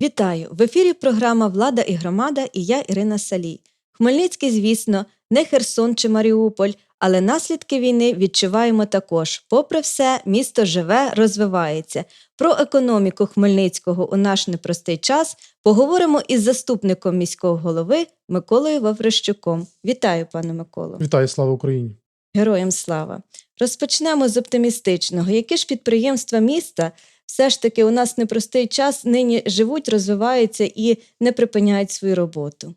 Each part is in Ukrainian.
Вітаю! В ефірі програма Влада і громада і я Ірина Салій. Хмельницький, звісно, не Херсон чи Маріуполь, але наслідки війни відчуваємо також. Попри все, місто живе, розвивається. Про економіку Хмельницького у наш непростий час поговоримо із заступником міського голови Миколою Ваврищуком. Вітаю, пане Миколо. Вітаю, слава Україні! Героям слава! Розпочнемо з оптимістичного. Які ж підприємства міста все ж таки у нас непростий час нині живуть, розвиваються і не припиняють свою роботу?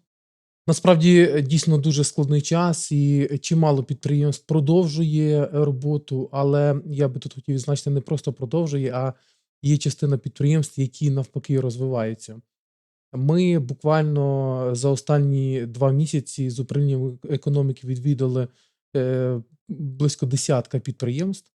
Насправді дійсно дуже складний час, і чимало підприємств продовжує роботу, але я би тут хотів відзначити, не просто продовжує, а є частина підприємств, які навпаки розвиваються. Ми буквально за останні два місяці з управлінням економіки відвідали е, близько десятка підприємств.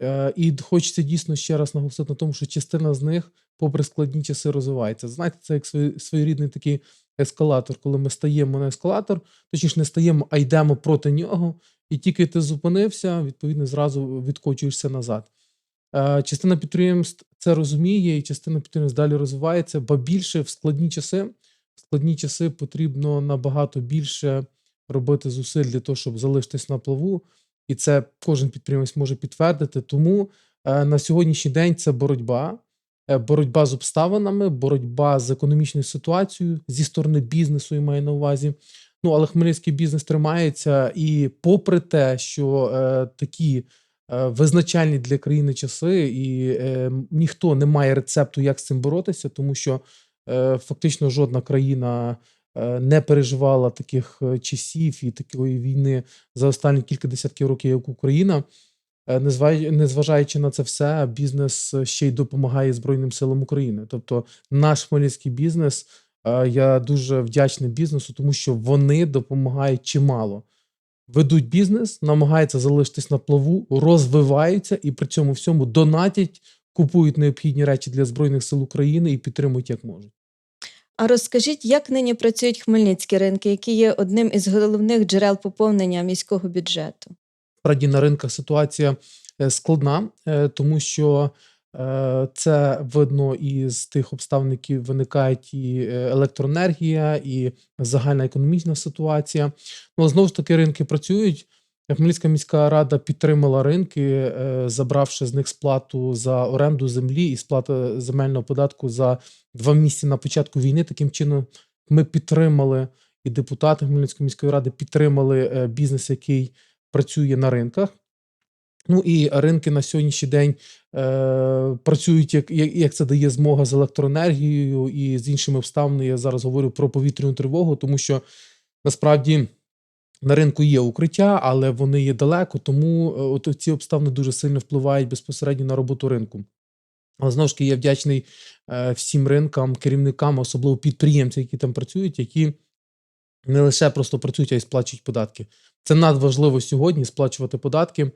Е, І хочеться дійсно ще раз наголосити на тому, що частина з них, попри складні часи, розвивається. Знаєте, це як своєрідний такий ескалатор, коли ми стаємо на ескалатор, точніше не стаємо, а йдемо проти нього, і тільки ти зупинився, відповідно, зразу відкочуєшся назад. Е, Частина підприємств це розуміє, і частина підприємств далі розвивається, бо більше в складні часи. В складні часи потрібно набагато більше робити зусиль для того, щоб залишитись на плаву. І це кожен підприємець може підтвердити. Тому е, на сьогоднішній день це боротьба, е, боротьба з обставинами, боротьба з економічною ситуацією зі сторони бізнесу, я маю на увазі. Ну, але хмельницький бізнес тримається, і попри те, що е, такі е, визначальні для країни часи, і е, ніхто не має рецепту, як з цим боротися, тому що е, фактично жодна країна не переживала таких е, часів і такої війни за останні кілька десятків років, як Україна. Е, незваж- Незважаючи на це все, бізнес ще й допомагає Збройним силам України. Тобто, наш хмельницький бізнес, е, я дуже вдячний бізнесу, тому що вони допомагають чимало. Ведуть бізнес, намагаються залишитись на плаву, розвиваються і при цьому всьому донатять, купують необхідні речі для Збройних сил України і підтримують як можуть. А розкажіть, як нині працюють хмельницькі ринки, які є одним із головних джерел поповнення міського бюджету? Справді на ринках ситуація е, складна, е, тому що е, це видно із тих обставин, які виникають і електроенергія, і загальна економічна ситуація. Ну, знову ж таки, ринки працюють. Хмельницька міська рада підтримала ринки, е, забравши з них сплату за оренду землі і сплату земельного податку за два місяці на початку війни. Таким чином, ми підтримали і депутати Хмельницької міської ради підтримали е, бізнес, який працює на ринках. Ну і ринки на сьогоднішній день е, працюють, як, як це дає змога з електроенергією і з іншими обставинами. Я зараз говорю про повітряну тривогу, тому що насправді на ринку є укриття, але вони є далеко, тому е, от ці обставини дуже сильно впливають безпосередньо на роботу ринку. Але знову ж таки, я вдячний е, всім ринкам, керівникам, особливо підприємцям, які там працюють, які не лише просто працюють, а й сплачують податки. Це надважливо сьогодні сплачувати податки.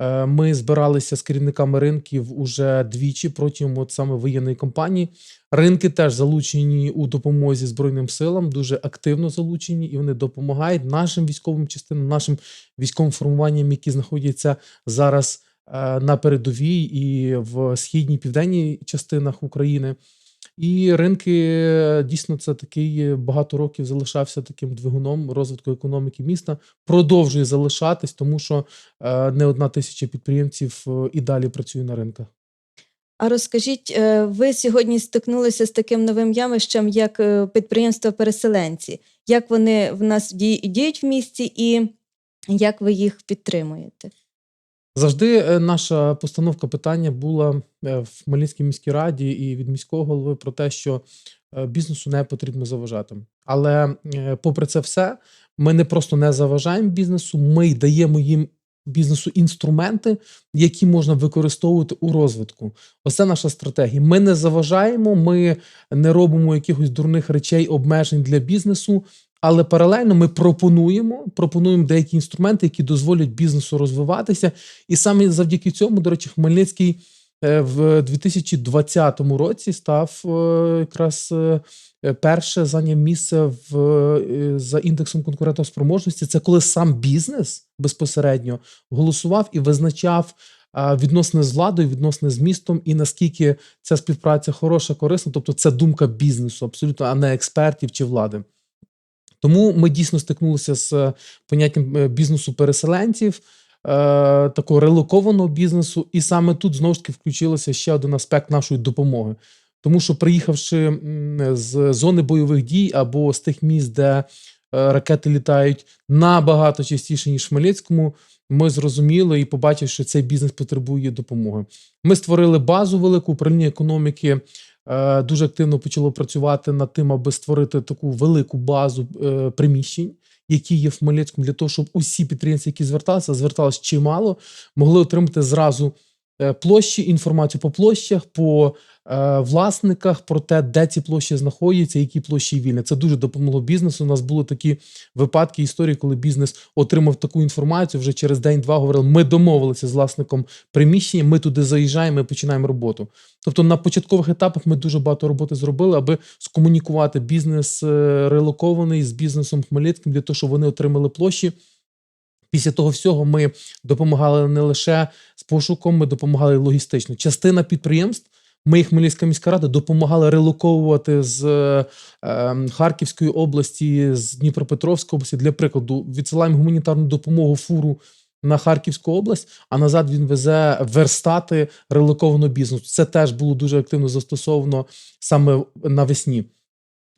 Е, Ми збиралися з керівниками ринків уже двічі протягом от саме воєнної кампанії. Ринки теж залучені у допомозі Збройним силам, дуже активно залучені, і вони допомагають нашим військовим частинам, нашим військовим формуванням, які знаходяться зараз е, на передовій і в східній південній частинах України. І ринки е, дійсно це такий е, багато років залишався таким двигуном розвитку економіки міста. Продовжує залишатись, тому що е, не одна тисяча підприємців і далі працює на ринках. А розкажіть, ви сьогодні стикнулися з таким новим явищем, як підприємства-переселенці. Як вони в нас діють в місті і як ви їх підтримуєте? Завжди е, наша постановка питання була е, в Хмельницькій міській раді і від міського голови про те, що е, бізнесу не потрібно заважати. Але попри це все, ми не просто не заважаємо бізнесу, ми й даємо їм бізнесу інструменти, які можна використовувати у розвитку. Оце наша стратегія. Ми не заважаємо, ми не робимо якихось дурних речей, обмежень для бізнесу. Але паралельно ми пропонуємо, пропонуємо деякі інструменти, які дозволять бізнесу розвиватися. І саме завдяки цьому, до речі, Хмельницький е, в 2020 році став е, якраз е, перше зайняв місце в за індексом конкурентоспроможності. Це коли сам бізнес безпосередньо голосував і визначав а, відносини з владою, відносини з містом, і наскільки ця співпраця хороша, корисна, тобто це думка бізнесу, абсолютно, а не експертів чи влади. Тому ми дійсно стикнулися з е, поняттям е, бізнесу переселенців, е, такого релокованого бізнесу, і саме тут знову ж таки включилося ще один аспект нашої допомоги. Тому що, приїхавши з зони бойових дій або з тих міст, де ракети літають набагато частіше, ніж в Хмельницькому, ми зрозуміли і побачили, що цей бізнес потребує допомоги. Ми створили базу велику управління економіки. Е, Дуже активно почало працювати над тим, аби створити таку велику базу е, приміщень, які є в Хмельницькому, для того, щоб усі підприємці, які зверталися, зверталися чимало, могли отримати зразу площі, інформацію по площах, по е, власниках про те, де ці площі знаходяться, які площі вільні. Це дуже допомогло бізнесу. У нас були такі випадки історії, коли бізнес отримав таку інформацію. Вже через день-два говорили: ми домовилися з власником приміщення, ми туди заїжджаємо, ми починаємо роботу. Тобто на початкових етапах ми дуже багато роботи зробили, аби скомунікувати бізнес е, релокований з бізнесом Хмельницьким для того, щоб вони отримали площі. Після того всього ми допомагали не лише з пошуком, ми допомагали логістично. Частина підприємств, ми Хмельницька міська рада допомагали релоковувати з е, е, Харківської області, з Дніпропетровської області. Для прикладу, відсилаємо гуманітарну допомогу фуру на Харківську область, а назад він везе верстати релокованого бізнесу. Це теж було дуже активно застосовано саме навесні.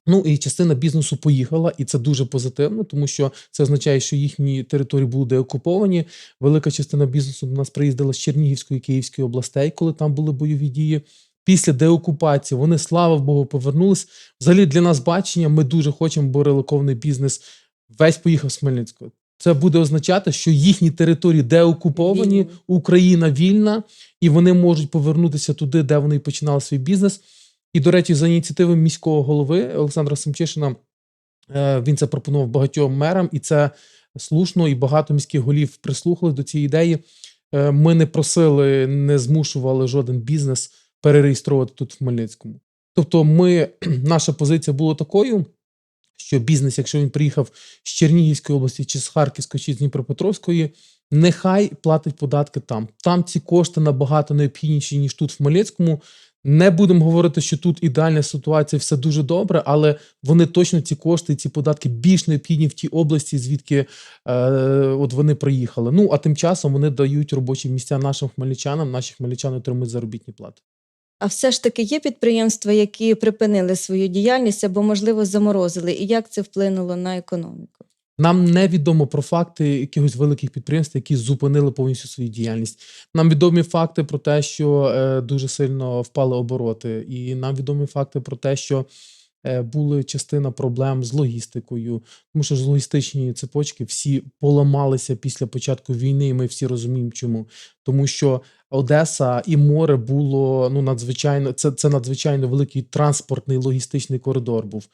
Ну і частина бізнесу поїхала, і це дуже позитивно, тому що це означає, що їхні території були деокуповані. Велика частина бізнесу до нас приїздила з Чернігівської і Київської областей, коли там були бойові дії. Після деокупації вони, слава Богу, повернулись. Взагалі для нас бачення. Ми дуже хочемо, бо релокований бізнес весь поїхав з Хмельницького. Це буде означати, що їхні території деокуповані. Україна вільна, і вони можуть повернутися туди, де вони починали свій бізнес. І, до речі, за ініціативи міського голови Олександра Семчишина е, він це пропонував багатьом мерам, і це слушно, і багато міських голів прислухали до цієї ідеї. Е, Ми не просили, не змушували жоден бізнес перереєстровувати тут в Хмельницькому. Тобто, ми, наша позиція була такою, що бізнес, якщо він приїхав з Чернігівської області, чи з Харківської, чи з Дніпропетровської, нехай платить податки там. Там ці кошти набагато необхідніші, ніж тут в Хмельницькому. Не будемо говорити, що тут ідеальна ситуація, все дуже добре, але вони точно ці кошти, ці податки більш необхідні в тій області, звідки е, от вони приїхали. Ну а тим часом вони дають робочі місця нашим хмельничанам, наші хмельничани отримують заробітні плати. А все ж таки є підприємства, які припинили свою діяльність або, можливо, заморозили. І як це вплинуло на економіку? Нам не відомо про факти якихось великих підприємств, які зупинили повністю свою діяльність. Нам відомі факти про те, що е, дуже сильно впали обороти, і нам відомі факти про те, що е, були частина проблем з логістикою, тому що ж логістичні цепочки всі поламалися після початку війни, і ми всі розуміємо, чому. Тому що Одеса і море було ну надзвичайно це, це надзвичайно великий транспортний логістичний коридор був.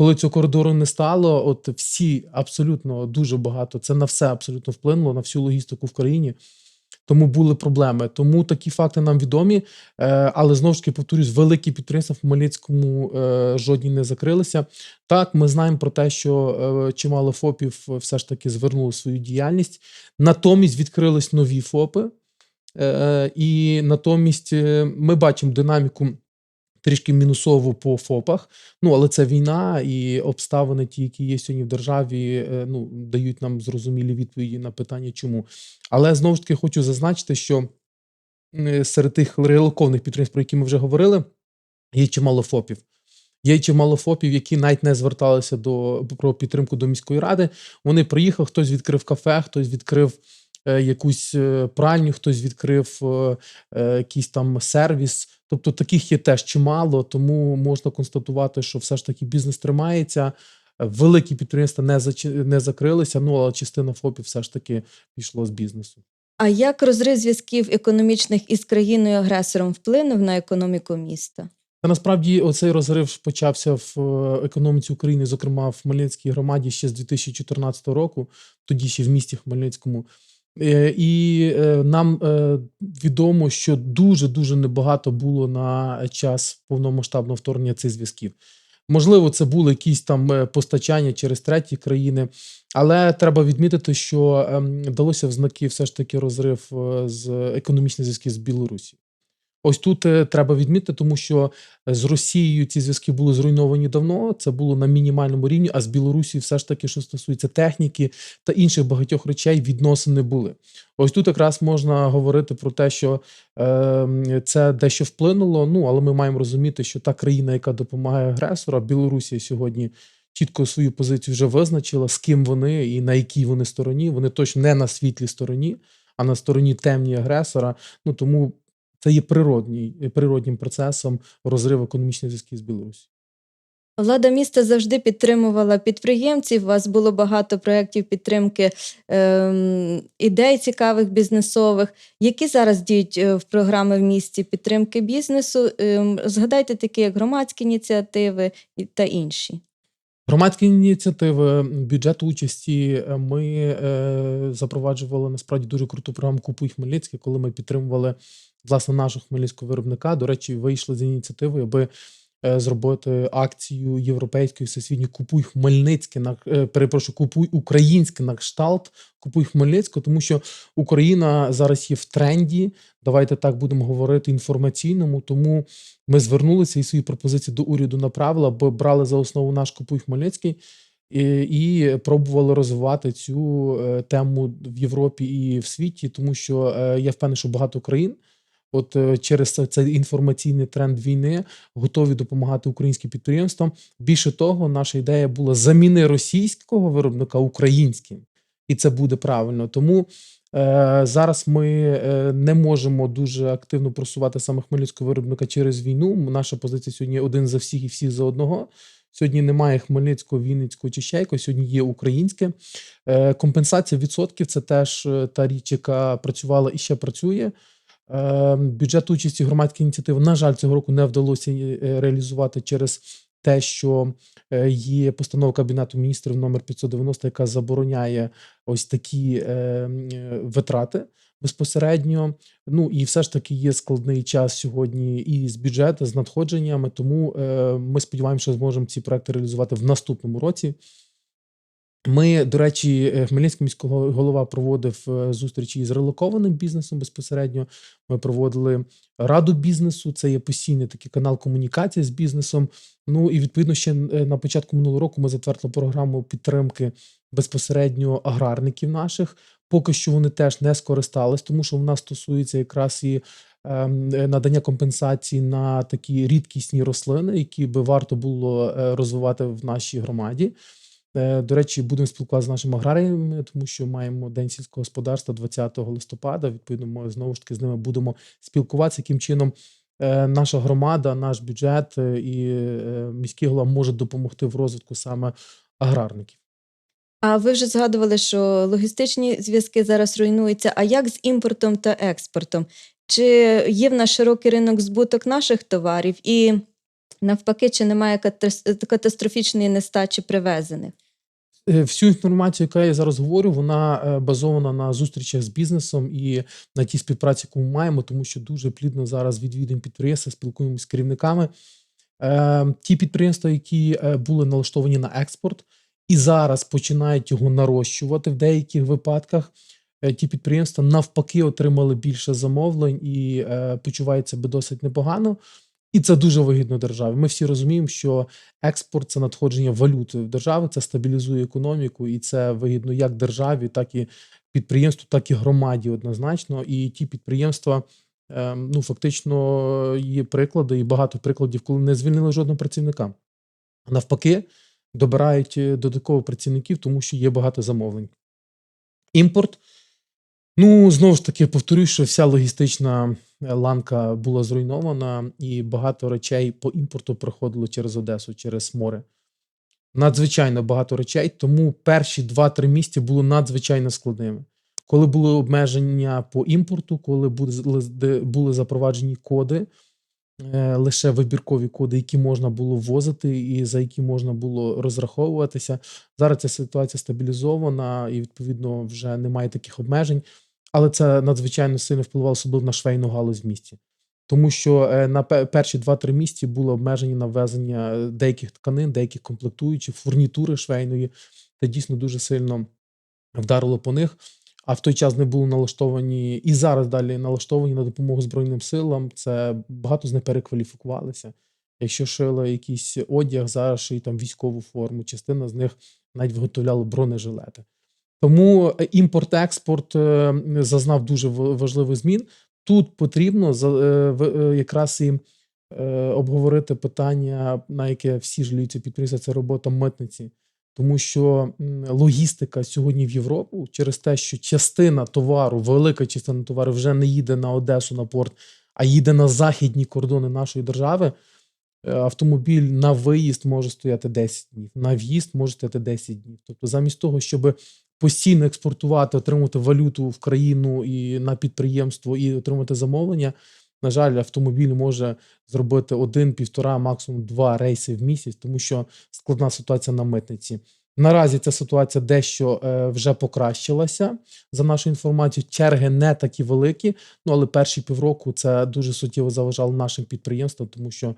Коли цього коридору не стало, от всі абсолютно дуже багато, це на все абсолютно вплинуло на всю логістику в країні. Тому були проблеми. Тому такі факти нам відомі. Е, але знову ж таки повторюсь, великі підприємства в Хмельницькому е, жодні не закрилися. Так, ми знаємо про те, що е, чимало ФОПів все ж таки звернули свою діяльність. Натомість відкрились нові ФОПи. І натомість ми бачимо динаміку трішки мінусову по ФОПах. Ну, але це війна і обставини, ті, які є сьогодні в державі, е, ну, дають нам зрозумілі відповіді на питання, чому. Але знову ж таки хочу зазначити, що е, серед тих релокованих підприємств, про які ми вже говорили, є чимало ФОПів. Є чимало ФОПів, які навіть не зверталися до про підтримку до міської ради. Вони приїхали, хтось відкрив кафе, хтось відкрив якусь е, пральню, хтось відкрив е, е, якийсь там сервіс. Тобто таких є теж чимало, тому можна констатувати, що все ж таки бізнес тримається. Великі підприємства не зачи- не закрилися, ну але частина ФОПів все ж таки пішло з бізнесу. А як розрив зв'язків економічних із країною-агресором вплинув на економіку міста? Та насправді оцей розрив почався в е, економіці України, зокрема в Хмельницькій громаді ще з 2014 року, тоді ще в місті Хмельницькому. Е, І е, нам е, відомо, що дуже дуже небагато було на час повномасштабного вторгнення цих зв'язків. Можливо, це були якісь там постачання через треті країни, але треба відмітити, що вдалося далося в знаки все ж таки розрив з економічних зв'язків з Білорусі. Ось тут е, треба відмітити, тому що з Росією ці зв'язки були зруйновані давно. Це було на мінімальному рівні. А з Білорусі, все ж таки, що стосується техніки та інших багатьох речей, відносини були. Ось тут якраз можна говорити про те, що е, це дещо вплинуло. Ну але ми маємо розуміти, що та країна, яка допомагає агресора, Білорусі сьогодні. Чітко свою позицію вже визначила, з ким вони і на якій вони стороні. Вони точно не на світлій стороні, а на стороні темній агресора. Ну тому це є природній, природнім процесом розриву економічних зв'язків з Білорусі. Влада міста завжди підтримувала підприємців. У вас було багато проєктів підтримки ем, ідей цікавих бізнесових. Які зараз діють е, в програми в місті підтримки бізнесу? Ем, згадайте такі, як громадські ініціативи та інші. Громадські ініціативи, бюджет участі. е, Ми е, запроваджували насправді дуже круту програму Купуй Хмельницьке, коли ми підтримували власне нашого хмельницького виробника. До речі, вийшли з ініціативою, аби е, зробити акцію європейської всесвітньої Купуй Хмельницьке на е, перепрошую, купуй українське на кшталт, купуй Хмельницьке, тому що Україна зараз є в тренді. Давайте так будемо говорити інформаційному. Тому ми звернулися і свої пропозиції до уряду направили, аби брали за основу наш Купуй Хмельницький і, і пробували розвивати цю е, тему в Європі і в світі, тому що е, я впевнений, що багато країн. От е, через цей інформаційний тренд війни готові допомагати українським підприємствам. Більше того, наша ідея була заміни російського виробника українським, і це буде правильно. Тому е, зараз ми е, не можемо дуже активно просувати саме хмельницького виробника через війну. Наша позиція сьогодні один за всіх і всіх за одного. Сьогодні немає Хмельницького, Вінницького чи ще якось, сьогодні є українське. Е, компенсація відсотків це теж та річ, яка працювала і ще працює. Е, Бюджет участі громадської ініціативи, на жаль, цього року не вдалося е, реалізувати через те, що е, є постанова Кабінету міністрів номер 590, яка забороняє ось такі е, м, е, витрати безпосередньо. Ну і все ж таки є складний час сьогодні і з бюджету, з надходженнями. Тому ми сподіваємося, що зможемо ці проекти реалізувати в наступному році. Ми, до речі, е, Хмельницький міський голова проводив е, зустрічі із релокованим бізнесом безпосередньо. Ми проводили раду бізнесу. Це є постійний такий канал комунікації з бізнесом. Ну і відповідно ще е, на початку минулого року ми затвердили програму підтримки безпосередньо аграрників наших. Поки що вони теж не скористались, тому що вона стосується якраз і ем, надання компенсації на такі рідкісні рослини, які би варто було розвивати в нашій громаді. Е, До речі, будемо спілкуватися з нашими аграріями, тому що маємо День сільського господарства 20 листопада. Відповідно, ми знову ж таки з ними будемо спілкуватися, яким чином е, наша громада, наш бюджет е, і міський голова може допомогти в розвитку саме аграрників. А ви вже згадували, що логістичні зв'язки зараз руйнуються. А як з імпортом та експортом? Чи є в нас широкий ринок збуток наших товарів? І навпаки, чи немає катас- катастрофічної нестачі привезених? Е, Всю інформацію, яку я зараз говорю, вона е, базована на зустрічах з бізнесом і на тій співпраці, яку ми маємо, тому що дуже плідно зараз відвідуємо підприємства, спілкуємося з керівниками. Е, Ті підприємства, які е, були налаштовані на експорт, і зараз починають його нарощувати в деяких випадках. Ті підприємства навпаки отримали більше замовлень і почувають себе досить непогано. І це дуже вигідно державі. Ми всі розуміємо, що експорт це надходження валюти в держави, це стабілізує економіку, і це вигідно як державі, так і підприємству, так і громаді однозначно. І ті підприємства, ем, ну фактично, є приклади, і багато прикладів, коли не звільнили жодного працівника. Навпаки, добирають е, додатково працівників, тому що є багато замовлень. Імпорт. Ну, знову ж таки, повторюю, що вся логістична ланка була зруйнована, і багато речей по імпорту проходило через Одесу, через море. Надзвичайно багато речей, тому перші 2-3 місяці були надзвичайно складними. Коли були обмеження по імпорту, коли були, були запроваджені коди, е, лише вибіркові коди, які можна було ввозити і за які можна було розраховуватися. Зараз ця ситуація стабілізована і, відповідно, вже немає таких обмежень. Але це надзвичайно сильно впливало особливо на швейну галузь в місті. тому що е, на перші 2-3 місяці були обмежені на ввезення е, деяких тканин, деяких комплектуючих, фурнітури швейної. Це дійсно дуже сильно вдарило по них. А в той час не були налаштовані і зараз далі налаштовані на допомогу Збройним силам. Це багато з них перекваліфікувалися. Якщо шили якийсь одяг, зараз шиють там військову форму, частина з них навіть виготовляли бронежилети. Тому е, імпорт-експорт е, зазнав дуже важливих змін. Тут потрібно е, якраз і обговорити питання, на яке всі жаліються підприємства, це робота митниці. Тому що логістика сьогодні в Європу через те, що частина товару, велика частина товару вже не їде на Одесу на порт, а їде на західні кордони нашої держави. Автомобіль на виїзд може стояти 10 днів, на в'їзд може стояти 10 днів. Тобто, замість того, щоб постійно експортувати, отримувати валюту в країну і на підприємство і отримати замовлення, на жаль, автомобіль може зробити один, півтора, максимум два рейси в місяць, тому що складна ситуація на митниці. Наразі ця ситуація дещо е, вже покращилася. За нашою інформацією, черги не такі великі. Ну але перші півроку це дуже суттєво заважало нашим підприємствам, тому що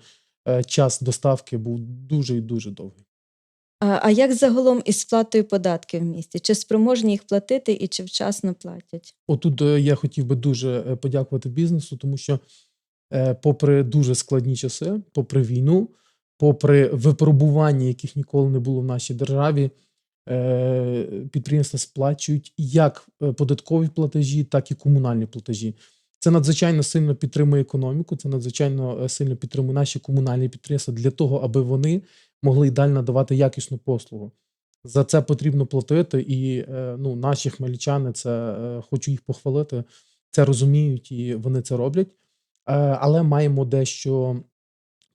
е, час доставки був дуже і дуже довгий. А, як загалом із сплатою податків в місті? Чи спроможні їх платити і чи вчасно платять? Отут е, я хотів би дуже е, подякувати бізнесу, тому що, е, попри дуже складні часи, попри війну, попри випробування, яких ніколи не було в нашій державі, підприємства сплачують як податкові платежі, так і комунальні платежі. Це надзвичайно сильно підтримує економіку, це надзвичайно сильно підтримує наші комунальні підприємства для того, аби вони могли й далі надавати якісну послугу. За це потрібно платити, і е, ну, наші хмельничани, це е, хочу їх похвалити, це розуміють і вони це роблять. Е, але маємо дещо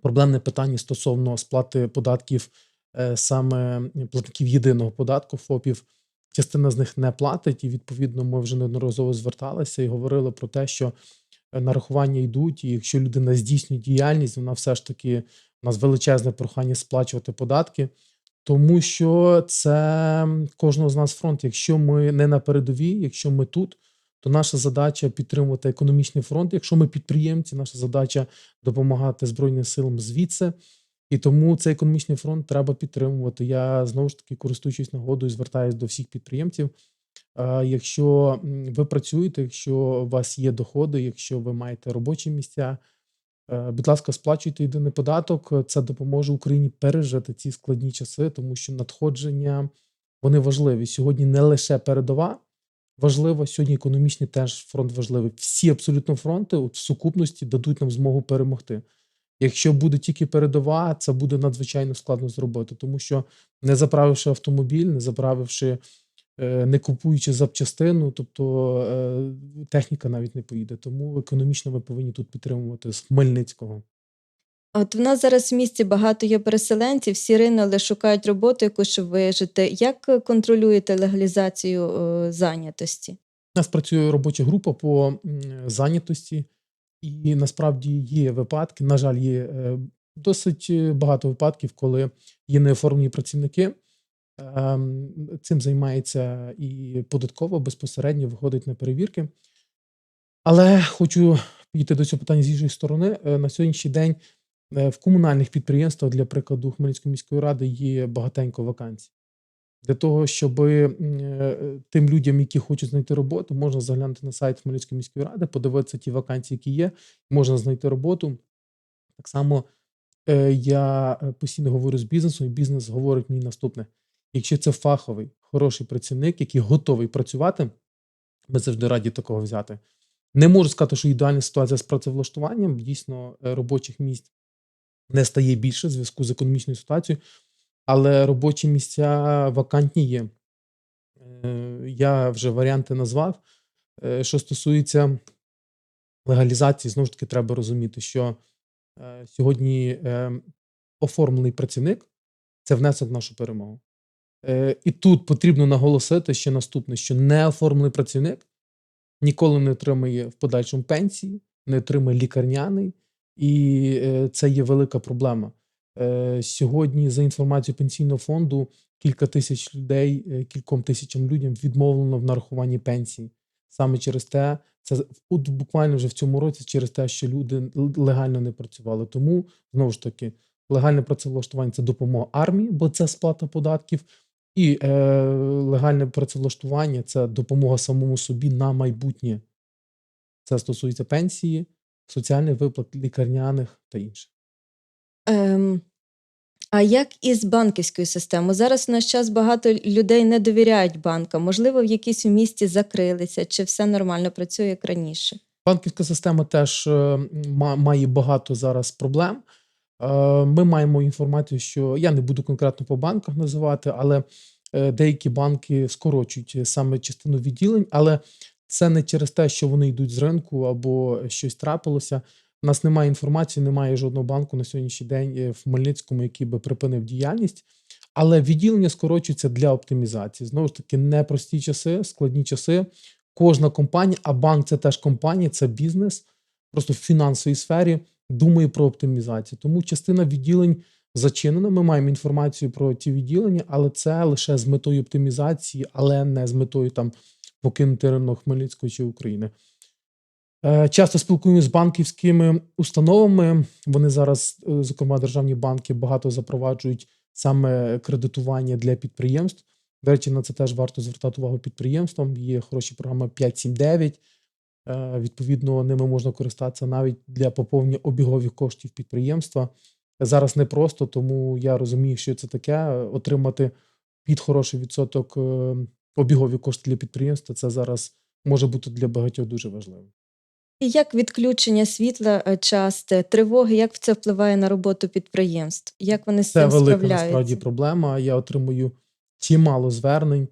проблемне питання стосовно сплати податків саме платників єдиного податку ФОПів. Частина з них не платить, і відповідно ми вже неодноразово зверталися і говорили про те, що нарахування йдуть, і якщо людина здійснює діяльність, вона все ж таки у нас величезне прохання сплачувати податки. Тому що це кожного з нас фронт. Якщо ми не на передовій, якщо ми тут, то наша задача підтримувати економічний фронт. Якщо ми підприємці, наша задача допомагати Збройним силам звідси. І тому цей економічний фронт треба підтримувати. Я знову ж таки, користуючись нагодою, звертаюся до всіх підприємців. Е, Якщо ви працюєте, якщо у вас є доходи, якщо ви маєте робочі місця, Е, Будь ласка, сплачуйте єдиний податок. Це допоможе Україні пережити ці складні часи, тому що надходження вони важливі. Сьогодні не лише передова важлива, сьогодні економічний теж фронт важливий. Всі абсолютно фронти от в сукупності дадуть нам змогу перемогти. Якщо буде тільки передова, це буде надзвичайно складно зробити, тому що не заправивши автомобіль, не заправивши, не купуючи запчастину, тобто е, техніка навіть не поїде. Тому економічно ми повинні тут підтримувати з Хмельницького. От в нас зараз в місті багато є переселенців, всі ринули, шукають роботу, якусь, щоб вижити. Як е, контролюєте легалізацію е, зайнятості? У нас працює робоча група по зайнятості, і насправді є випадки. На жаль, є е, досить е, багато випадків, коли є неоформлені працівники. Ем, Цим займається і податково безпосередньо виходить на перевірки. Але хочу підійти до цього питання з іншої сторони. Е, На сьогоднішній день е, в комунальних підприємствах, для прикладу, Хмельницької міської ради є багатенько вакансій. Для того, щоб е, тим людям, які хочуть знайти роботу, можна заглянути на сайт Хмельницької міської ради, подивитися ті вакансії, які є, можна знайти роботу. Так само я постійно говорю з бізнесом, і бізнес говорить мені наступне: якщо це фаховий, хороший працівник, який готовий працювати, ми завжди раді такого взяти. Не можу сказати, що ідеальна ситуація з працевлаштуванням. Дійсно, е, робочих місць не стає більше в зв'язку з економічною ситуацією, але робочі місця вакантні є. Е, Я вже варіанти назвав. Е, Що стосується легалізації, знову ж таки, треба розуміти, що сьогодні е, оформлений працівник це внесок в нашу перемогу. Е, І тут потрібно наголосити ще наступне: що неоформлений працівник ніколи не отримає в подальшому пенсії, не отримає лікарняний, і е, це є велика проблема. Е, Сьогодні, за інформацією пенсійного фонду, кілька тисяч людей, кільком тисячам людям відмовлено в нарахуванні пенсії. саме через те, це от буквально вже в цьому році через те, що люди легально не працювали. Тому знову ж таки, легальне працевлаштування це допомога армії, бо це сплата податків, і е, легальне працевлаштування це допомога самому собі на майбутнє. Це стосується пенсії, соціальних виплат, лікарняних та інше. Ем, а як із банківською системою? Зараз в наш час багато людей не довіряють банкам. Можливо, в якійсь у місті закрилися, чи все нормально працює як раніше? Банківська система теж е, має багато зараз проблем. Е, Ми маємо інформацію, що я не буду конкретно по банках називати, але е, деякі банки скорочують саме частину відділень, але це не через те, що вони йдуть з ринку або щось трапилося. У нас немає інформації, немає жодного банку на сьогоднішній день е, в Хмельницькому, який би припинив діяльність. Але відділення скорочуються для оптимізації. Знову ж таки, непрості часи, складні часи. Кожна компанія, а банк це теж компанія, це бізнес, просто в фінансовій сфері думає про оптимізацію. Тому частина відділень зачинена. Ми маємо інформацію про ті відділення, але це лише з метою оптимізації, але не з метою там покинути ринок Хмельницького чи України. Е, Часто спілкуємося з банківськими установами. Вони зараз, е, зокрема, державні банки, багато запроваджують саме кредитування для підприємств. До речі, на це теж варто звертати увагу підприємствам. Є хороші програми 579. Е, Відповідно, ними можна користатися навіть для поповнення обігових коштів підприємства. Зараз непросто, тому я розумію, що це таке. е, Отримати під хороший відсоток е, обігові кошти для підприємства. Це зараз може бути для багатьох дуже важливо. І як відключення світла е, часте, тривоги, як це впливає на роботу підприємств? Як вони з Це цим велика справляються? насправді проблема. Я отримую чимало звернень.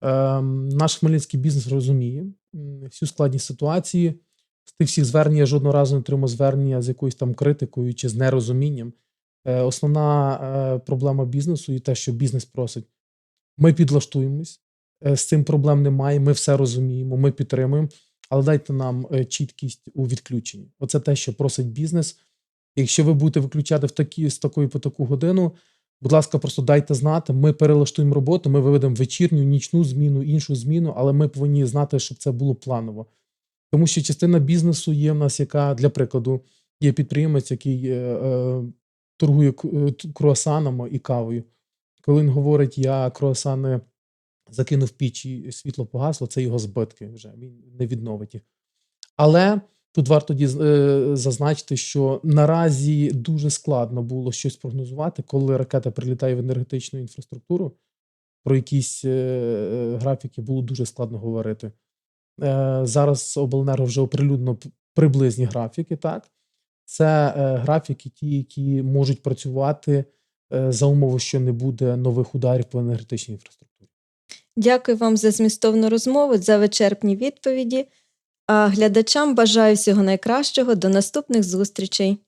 Ем, наш хмельницький бізнес розуміє всю складність ситуації. З тих всіх звернень я жодного разу не отримав звернення з якоюсь там критикою чи з нерозумінням. Е, основна е, проблема бізнесу і те, що бізнес просить. Ми підлаштуємось, е, з цим проблем немає. Ми все розуміємо, ми підтримуємо, але дайте нам чіткість у відключенні. Оце те, що просить бізнес. Якщо ви будете виключати в такі, з такої по таку годину, будь ласка, просто дайте знати. Ми перелаштуємо роботу, ми виведемо вечірню, нічну зміну, іншу зміну, але ми повинні знати, щоб це було планово. Тому що частина бізнесу є в нас, яка, для прикладу, є підприємець, який е, е, торгує е, круасанами і кавою. Коли він говорить, я круасани закинув піч і світло погасло, це його збитки вже, він не відновить їх. Але тут варто е, зазначити, що наразі дуже складно було щось прогнозувати, коли ракета прилітає в енергетичну інфраструктуру. Про якісь е, графіки було дуже складно говорити. Е, Зараз обленерго вже оприлюднено приблизні графіки. Так, це графіки, ті, які можуть працювати за умови, що не буде нових ударів по енергетичній інфраструктурі. Дякую вам за змістовну розмову, за вичерпні відповіді. А глядачам бажаю всього найкращого. До наступних зустрічей.